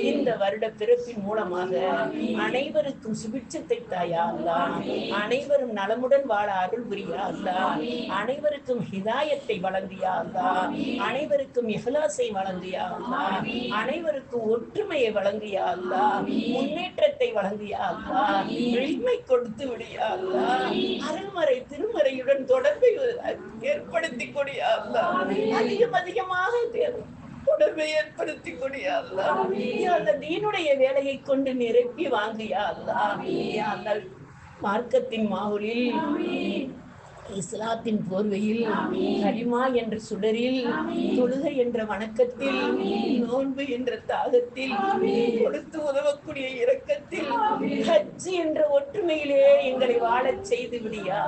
இந்த வருட பிறப்பின் மூலமாக அனைவருக்கும் சுபிட்சத்தை தாயா அல்லா. அனைவரும் நலமுடன் வாழ அருள் புரியா அல்லா. அனைவருக்கும் ஹிதாயத்தை வழங்கியா அல்லா. அனைவருக்கும் இஹ்லாஸை வழங்கியா அல்லா. அனைவருக்கும் ஒற்றுமையை வழங்கியா அல்லா. முன்னேற்றத்தை வழங்கியா அல்லா. எளிமை கொடுத்து விடியா அல்லா. அருள்மறை திருமறையுடன் தொடர்பை ஏற்படுத்தி கொடியா அல்லா. அதிகம் அதிகமாக தேவை. தொடர்பை ஏற்படுத்தி அந்த தீனுடைய வேலையை கொண்டு நிரப்பி வாங்கியா அல்லா. யா அந்த மார்க்கத்தின் மாவுலில் இஸ்லாத்தின் போர்வையில் கலிமா என்ற சுடரில் தொழுகை என்ற வணக்கத்தில் நோன்பு என்ற தாகத்தில் கொடுத்து உதவக்கூடிய இரக்கத்தில் ஹஜ் என்ற ஒற்றுமையிலே எங்களை வாழச் செய்து விடியா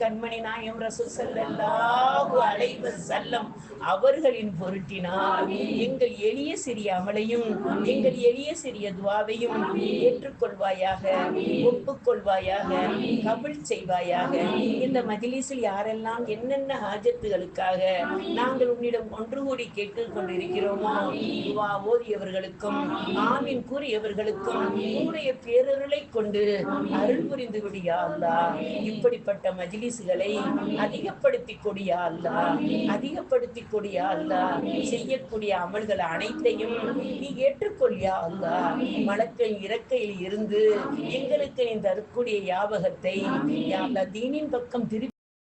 கண்மணி நாயம் ரசூல் ஸல்லல்லாஹு அலைஹி வஸல்லம் அவர்களின் பொருட்டினால் எங்கள் எளிய சிறிய அமலையும் எங்கள் எளிய சிறிய துவாவையும் ஏற்றுக்கொள்வாயாக ஒப்புக்கொள்வாயாக கபில் செய்வாயாக. இந்த மஜிலிஸில் யாரெல்லாம் என்னென்ன ஆஜத்துகளுக்காக நாங்கள் உன்னிடம் ஒன்று கூடி கேட்டுக் கொண்டிருக்கிறோமோ துவா ஓதியவர்களுக்கும் ஆமின் கூறியவர்களுக்கும் உன்னுடைய பேரருளை கொண்டு அருள் புரிந்து விடியா இப்படிப்பட்ட மஜிலி சர்வீஸ்களை அதிகப்படுத்தி கொடியா அல்லா? அதிகப்படுத்தி கொடியா அல்லா? செய்யக்கூடிய அமல்கள் அனைத்தையும் நீ ஏற்றுக்கொள்ளியா அல்லா? மலக்கை இறக்கையில் இருந்து எங்களுக்கு நீ தரக்கூடிய யாபகத்தை தீனின் பக்கம் திருப்பி